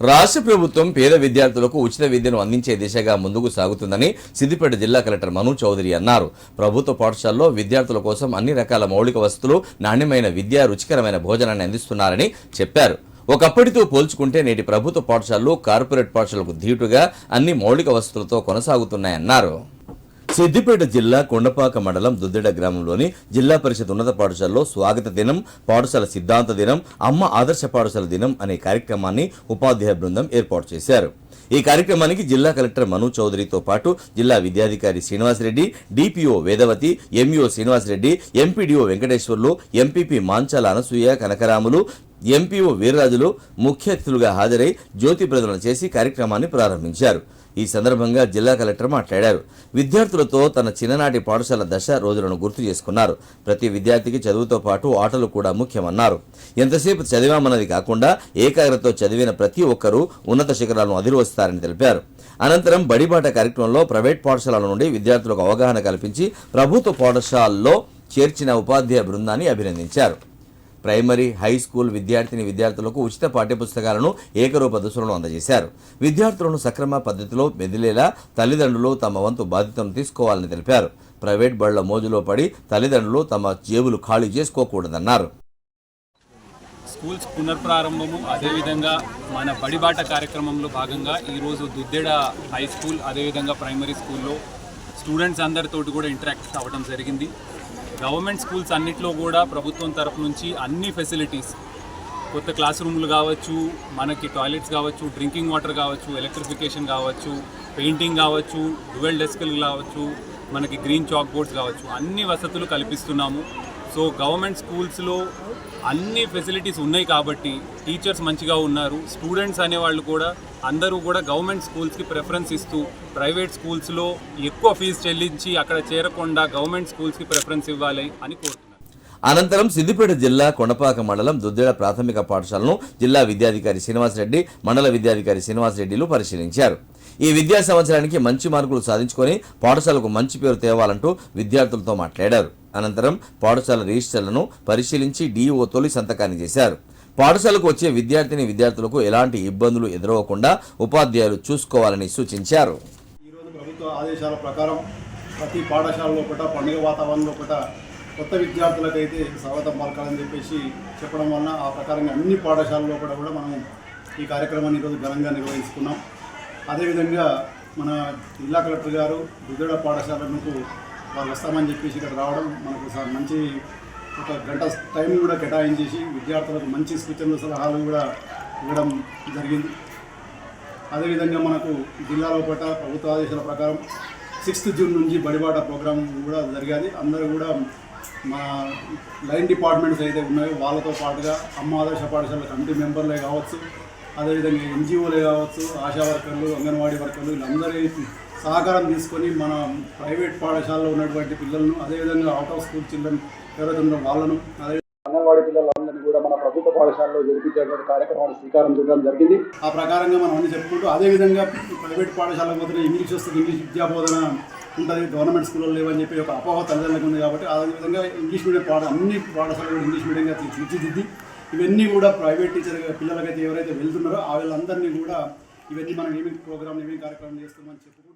రాష్ట్ర ప్రభుత్వం పేద విద్యార్థులకు ఉచిత విద్యను అందించే దిశగా ముందుకు సాగుతుందని సిద్దిపేట జిల్లా కలెక్టర్ మను చౌదరి అన్నారు. ప్రభుత్వ పాఠశాలలో విద్యార్థుల కోసం అన్ని రకాల మౌలిక వసతులు నాణ్యమైన విద్య రుచికరమైన భోజనాన్ని అందిస్తున్నారని చెప్పారు. ఒకప్పటితో పోల్చుకుంటే నేటి ప్రభుత్వ పాఠశాలలు కార్పొరేట్ పాఠశాలకు ధీటుగా అన్ని మౌలిక వసతులతో కొనసాగుతున్నాయన్నారు. సిద్దిపేట జిల్లా కొండపాక మండలం దుద్దిడ గ్రామంలోని జిల్లా పరిషత్ ఉన్నత పాఠశాలలో స్వాగత దినం పాఠశాల సిద్ధాంత దినం అమ్మ ఆదర్శ పాఠశాల దినం అనే కార్యక్రమాన్ని ఉపాధ్యాయ బృందం ఏర్పాటు చేశారు. ఈ కార్యక్రమానికి జిల్లా కలెక్టర్ మను చౌదరితో పాటు జిల్లా విద్యాధికారి Srinivasareddy DPO Vedavathi MEO Srinivasareddy MPDO Venkateswarlu MPP Manchala Anasuya Kanakaramulu MPO Veerrajulu ముఖ్య అతిథులుగా హాజరై జ్యోతి ప్రదర్శన చేసి కార్యక్రమాన్ని ప్రారంభించారు. ఈ సందర్భంగా జిల్లా కలెక్టర్ మాట్లాడారు. విద్యార్థులతో తన చిన్ననాటి పాఠశాల దశ రోజులను గుర్తు చేసుకున్నారు. ప్రతి విద్యార్థికి చదువుతో పాటు ఆటలు కూడా ముఖ్యమన్నారు. ఎంతసేపు చదివామన్నది కాకుండా ఏకాగ్రతతో చదివిన ప్రతి ఒక్కరూ ఉన్నత శిఖరాలను అధిరోస్తారని తెలిపారు. అనంతరం బడిబాట కార్యక్రమంలో ప్రైవేట్ పాఠశాలల నుండి విద్యార్థులకు అవగాహన కల్పించి ప్రభుత్వ పాఠశాలల్లో చేర్చిన ఉపాధ్యాయ బృందాన్ని అభినందించారు. ప్రైమరీ హై స్కూల్ విద్యార్థిని విద్యార్థులకు ఉచిత పాఠ్యపుస్తకాలను ఏకరూప దుస్తులను అందజేశారు. విద్యార్థులను సక్రమ పద్ధతిలో మెదిలేలా తల్లిదండ్రులు తమ వంతు బాధ్యతను తీసుకోవాలని తెలిపారు. ప్రైవేట్ బళ్ళ మోజులో పడి తల్లిదండ్రులు తమ జేబులు ఖాళీ చేసుకోకూడదన్నారు. స్కూల్స్ పునర్ప్రారంభము అదేవిధంగా మన బడిబాట కార్యక్రమంలో భాగంగా ఈరోజు దుద్దెడ హై స్కూల్ అదేవిధంగా ప్రైమరీ స్కూల్లో స్టూడెంట్స్ అందరితోటి కూడా ఇంటరాక్ట్ అవ్వడం జరిగింది. గవర్నమెంట్ స్కూల్స్ అన్నిట్లో కూడా ప్రభుత్వం తరపు నుంచి అన్ని ఫెసిలిటీస్ కొత్త క్లాస్ రూమ్లు కావచ్చు మనకి టాయిలెట్స్ కావచ్చు డ్రింకింగ్ వాటర్ కావచ్చు ఎలక్ట్రిఫికేషన్ కావచ్చు పెయింటింగ్ కావచ్చు డ్యువెల్ డెస్క్లు కావచ్చు మనకి గ్రీన్ చాక్ బోర్డ్స్ కావచ్చు అన్ని వసతులు కల్పిస్తున్నాము. సో గవర్నమెంట్ స్కూల్స్లో అన్ని ఫెసిలిటీస్ ఉన్నాయి కాబట్టి టీచర్స్ మంచిగా ఉన్నారు. స్టూడెంట్స్ అనేవాళ్ళు కూడా అందరూ కూడా గవర్నమెంట్ స్కూల్స్కి ప్రిఫరెన్స్ ఇస్తూ ప్రైవేట్ స్కూల్స్లో ఎక్కువ ఫీజు చెల్లించి అక్కడ చేరకుండా గవర్నమెంట్ స్కూల్స్కి ప్రిఫరెన్స్ ఇవ్వాలి అని కోరుతున్నారు. అనంతరం సిద్దిపేట జిల్లా కొండపాక మండలం దుద్దేడ ప్రాథమిక పాఠశాలను జిల్లా విద్యాధికారి శ్రీనివాసరెడ్డి మండల విద్యాధికారి శ్రీనివాసరెడ్డిలు పరిశీలించారు. ఈ విద్యా సంవత్సరానికి మంచి మార్కులు సాధించుకొని పాఠశాలకు మంచి పేరు తేవాలంటూ విద్యార్థులతో మాట్లాడారు. అనంతరం పాఠశాల రిజిస్టర్లను పరిశీలించి డీఈఓ తొలి సంతకాన్ని చేశారు. పాఠశాలకు వచ్చే విద్యార్థిని విద్యార్థులకు ఎలాంటి ఇబ్బందులు ఎదురవకుండా ఉపాధ్యాయులు చూసుకోవాలని సూచించారు. ఈరోజు ప్రభుత్వ ఆదేశాల ప్రకారం ప్రతి పాఠశాలలో ఒకట పండుగ వాతావరణంలో ఒకట కొత్త విద్యార్థులకైతే స్వాగతం పలకాలని చెప్పేసి చెప్పడం వలన ఆ ప్రకారంగా అన్ని పాఠశాలల్లో కూడా కూడా మనం ఈ కార్యక్రమాన్ని ఈరోజు ఘనంగా నిర్వహించుకున్నాం అదేవిధంగా మన జిల్లా కలెక్టర్ గారు దుగ్గడ పాఠశాలకు వాళ్ళు వస్తామని చెప్పేసి ఇక్కడ రావడం మనకు స- మంచి ఒక గంట టైం కూడా కేటాయించేసి విద్యార్థులకు మంచి సూచనలు సలహాలు కూడా ఇవ్వడం జరిగింది. అదేవిధంగా మనకు జిల్లాలో పట్ల ప్రభుత్వ ఆదేశాల ప్రకారం సిక్స్త్ జూన్ నుంచి బడిబాట ప్రోగ్రాం కూడా జరిగేది. అందరూ కూడా మా లైన్ డిపార్ట్మెంట్స్ అయితే ఉన్నాయో వాళ్ళతో పాటుగా అమ్మ ఆదర్శ పాఠశాల కమిటీ మెంబర్లే కావచ్చు అదేవిధంగా ఎన్జిఓలే కావచ్చు ఆశా వర్కర్లు అంగన్వాడీ వర్కర్లు వీళ్ళందరి సహకారం తీసుకొని మన ప్రైవేట్ పాఠశాలలో ఉన్నటువంటి పిల్లలను అదేవిధంగా అవుట్ ఆఫ్ స్కూల్ చిల్డ్రన్ ఎవరైతే ఉన్నారో వాళ్ళను అదే అంగన్వాడీ పిల్లలందరినీ కూడా మన ప్రభుత్వ పాఠశాలలో జరిపించేటువంటి కార్యక్రమాలు శ్రీకారం చేయడం జరిగింది. ఆ ప్రకారంగా మనం అన్ని చెప్పుకుంటూ అదేవిధంగా ప్రైవేట్ పాఠశాలకు పోతే ఇంగ్లీష్ వస్తుంది ఇంగ్లీష్ విద్యా బోధన ఉంటుంది గవర్నమెంట్ స్కూల్లో లేవని చెప్పి ఒక అపోహ తల్లిదండ్రులకు ఉంది కాబట్టి అదేవిధంగా ఇంగ్లీష్ మీడియం పాఠ అన్ని పాఠశాలలు ఇంగ్లీష్ మీడియంగా తీర్చిదిద్ది ఇవన్నీ కూడా ప్రైవేట్ టీచర్ పిల్లలకైతే ఎవరైతే వెళ్తున్నారో ఆ వీళ్ళందరినీ కూడా ఇవన్నీ మనం ఏమేమి ప్రోగ్రామ్ ఏమేమి కార్యక్రమం చేస్తామని చెప్పి